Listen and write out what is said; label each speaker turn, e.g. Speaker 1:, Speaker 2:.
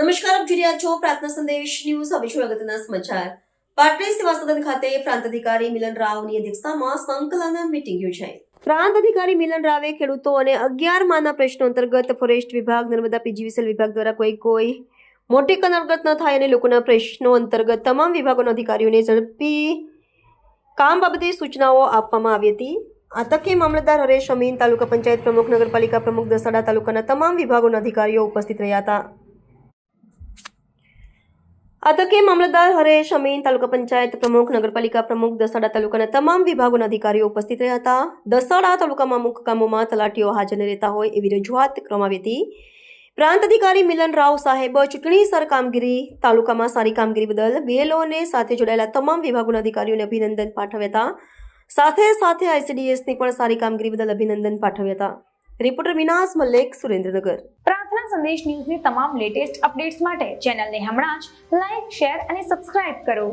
Speaker 1: જોઈ રહ્યા છો પ્રાર્થના સંદેશ ન્યૂઝ. હવે અગત્યના સમાચાર. પાટલી સેવા સદન ખાતે પ્રાંત અધિકારી મિલન રાવની અધ્યક્ષતામાં સંકલન મીટિંગ યોજાઈ. પ્રાંત અધિકારી મિલન રાવે ખેડૂતો અને અગિયાર માના પ્રશ્નો અંતર્ગત ફોરેસ્ટ વિભાગ, નર્મદા પીજીવીસેલ વિભાગ દ્વારા કોઈ કોઈ મોટી કનરગત ન થાય અને લોકોના પ્રશ્નો અંતર્ગત તમામ વિભાગોના અધિકારીઓને ઝડપી કામ બાબતે સૂચનાઓ આપવામાં આવી હતી. આ તકે મામલતદાર હરેશ અમીન તાલુકા પંચાયત પ્રમુખ, નગરપાલિકા પ્રમુખ દસાડા તાલુકાના તમામ વિભાગોના અધિકારીઓ ઉપસ્થિત રહ્યા હતા. આ તકે મામલતદાર હરેશ અમીન તાલુકા પંચાયત પ્રમુખ નગરપાલિકા પ્રમુખ દસાડા તાલુકાના તમામ વિભાગોના અધિકારીઓ ઉપસ્થિત રહ્યા હતા. દસાડા તાલુકામાં અમુક કામોમાં તલાટીઓ હાજર રહેતા હોય એવી રજૂઆત કરવામાં હતી. પ્રાંત અધિકારી મિલન રાવ સાહેબ ચૂંટણી સર કામગીરી, તાલુકામાં સારી કામગીરી બદલ બેલોને સાથે જોડાયેલા તમામ વિભાગોના અધિકારીઓને અભિનંદન પાઠવ્યા હતા. સાથે સાથે આઈસીડીએસની પણ સારી કામગીરી બદલ અભિનંદન પાઠવ્યા હતા. રિપોર્ટર વિનાશ મલ્લેક, સુરેન્દ્રનગર.
Speaker 2: પ્રાર્થના સંદેશ ન્યૂઝની તમામ લેટેસ્ટ અપડેટ્સ માટે ચેનલને હમણાં જ લાઈક શેર અને સબસ્ક્રાઇબ કરો.